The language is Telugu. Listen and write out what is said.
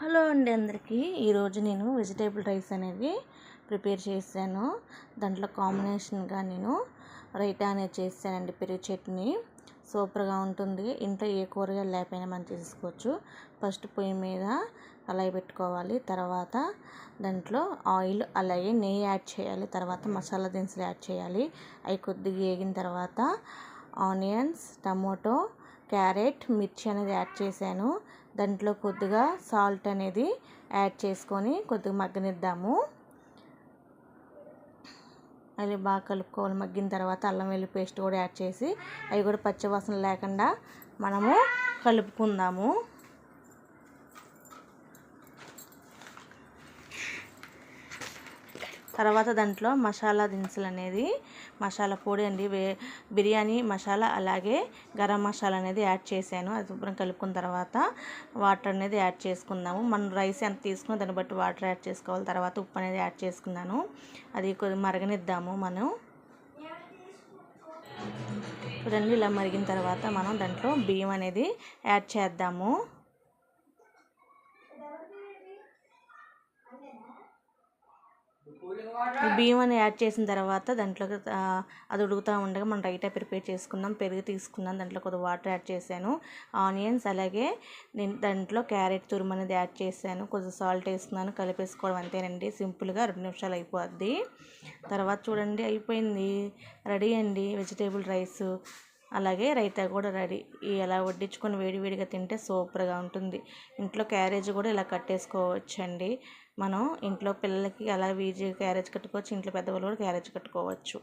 హలో అండి అందరికీ. ఈరోజు నేను వెజిటేబుల్ రైస్ అనేది ప్రిపేర్ చేశాను. దాంట్లో కాంబినేషన్గా నేను రైతా అనేది చేశానండి పెరుగు చట్నీ. సూపర్గా ఉంటుంది. ఇంట్లో ఏ కూరగాయలు లేకపోయినా మనం చేసుకోవచ్చు. ఫస్ట్ పొయ్యి మీద అలాగే పెట్టుకోవాలి. తర్వాత దాంట్లో ఆయిల్ అలాగే నెయ్యి యాడ్ చేయాలి. తర్వాత మసాలా దినుసులు యాడ్ చేయాలి. అవి కొద్దిగా వేగిన తర్వాత ఆనియన్స్ టమోటో క్యారెట్ మిర్చి అనేది యాడ్ చేశాను. దాంట్లో కొద్దిగా సాల్ట్ అనేది యాడ్ చేసుకొని కొద్దిగా మగ్గనిద్దాము. అది బాగా కలుపుకోవాలి. మగ్గిన తర్వాత అల్లం వెల్లి పేస్ట్ కూడా యాడ్ చేసి అవి కూడా పచ్చివాసన లేకుండా మనము కలుపుకుందాము. తర్వాత దాంట్లో మసాలా దినుసులు అనేది మసాలా పొడి అండి వే బిర్యానీ మసాలా అలాగే గరం మసాలా అనేది యాడ్ చేశాను. అది శుభ్రం కలుపుకున్న తర్వాత వాటర్ అనేది యాడ్ చేసుకుందాము. మనం రైస్ ఎంత తీసుకున్న దాన్ని బట్టి వాటర్ యాడ్ చేసుకోవాలి. తర్వాత ఉప్పు అనేది యాడ్ చేసుకున్నాను. అది కొద్దిగా మరగనిద్దాము మనం. చూడండి ఇలా మరిగిన తర్వాత మనం దాంట్లో బియ్యం అనేది యాడ్ చేద్దాము. బియ్యం అని యాడ్ చేసిన తర్వాత దాంట్లో అది ఉడుకుతూ ఉండగా మనం రైటా ప్రిపేర్ చేసుకున్నాం పెరుగు తీసుకున్నాం దాంట్లో కొద్దిగా వాటర్ యాడ్ చేశాను. ఆనియన్స్ అలాగే నేను దాంట్లో క్యారెట్ తురుము అనేది యాడ్ చేశాను. కొద్దిగా సాల్ట్ వేసుకున్నాను కలిపేసుకోవడం అంతేనండి. సింపుల్గా రెండు నిమిషాలు అయిపోద్ది. తర్వాత చూడండి అయిపోయింది. రెడీ అండి. Vegetable rice. అలాగే రైతా కూడా రెడీ. ఇలా వడ్డించుకొని వేడివేడిగా తింటే సూపర్గా ఉంటుంది. ఇంట్లో క్యారేజ్ కూడా ఇలా కట్టేసుకోవచ్చండి. మనం ఇంట్లో పిల్లలకి అలా వీజీ క్యారేజ్ కట్టుకోవచ్చు ఇంట్లో పెద్దవాళ్ళు కూడా క్యారేజ్ కట్టుకోవచ్చు.